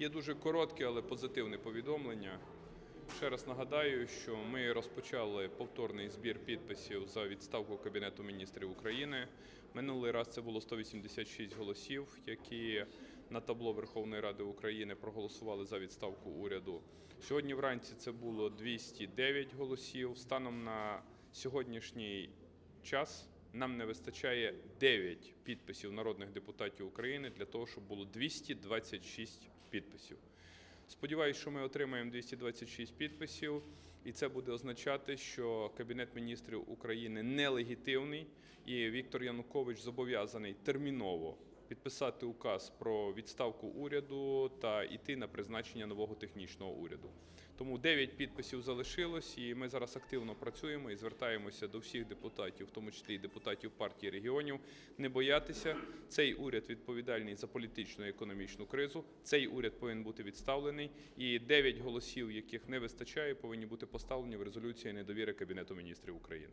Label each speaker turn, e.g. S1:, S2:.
S1: Є дуже коротке, але позитивне повідомлення. Ще раз нагадаю, що ми розпочали повторний збір підписів за відставку Кабінету міністрів України. Минулий раз це було 186 голосів, які на табло Верховної Ради України проголосували за відставку уряду. Сьогодні вранці це було 209 голосів. Станом на сьогоднішній час нам не вистачає 9 підписів народних депутатів України для того, щоб було 226 підписів. Сподіваюсь, що ми отримаємо 226 підписів, і це буде означати, що Кабінет міністрів України нелегітимний, і Віктор Янукович зобов'язаний терміново підписати указ про відставку уряду та йти на призначення нового технічного уряду. Тому 9 підписів залишилось, і ми зараз активно працюємо і звертаємося до всіх депутатів, в тому числі і депутатів партії регіонів, не боятися. Цей уряд відповідальний за політичну і економічну кризу. Цей уряд повинен бути відставлений, і 9 голосів, яких не вистачає, повинні бути поставлені в резолюції недовіри Кабінету міністрів України.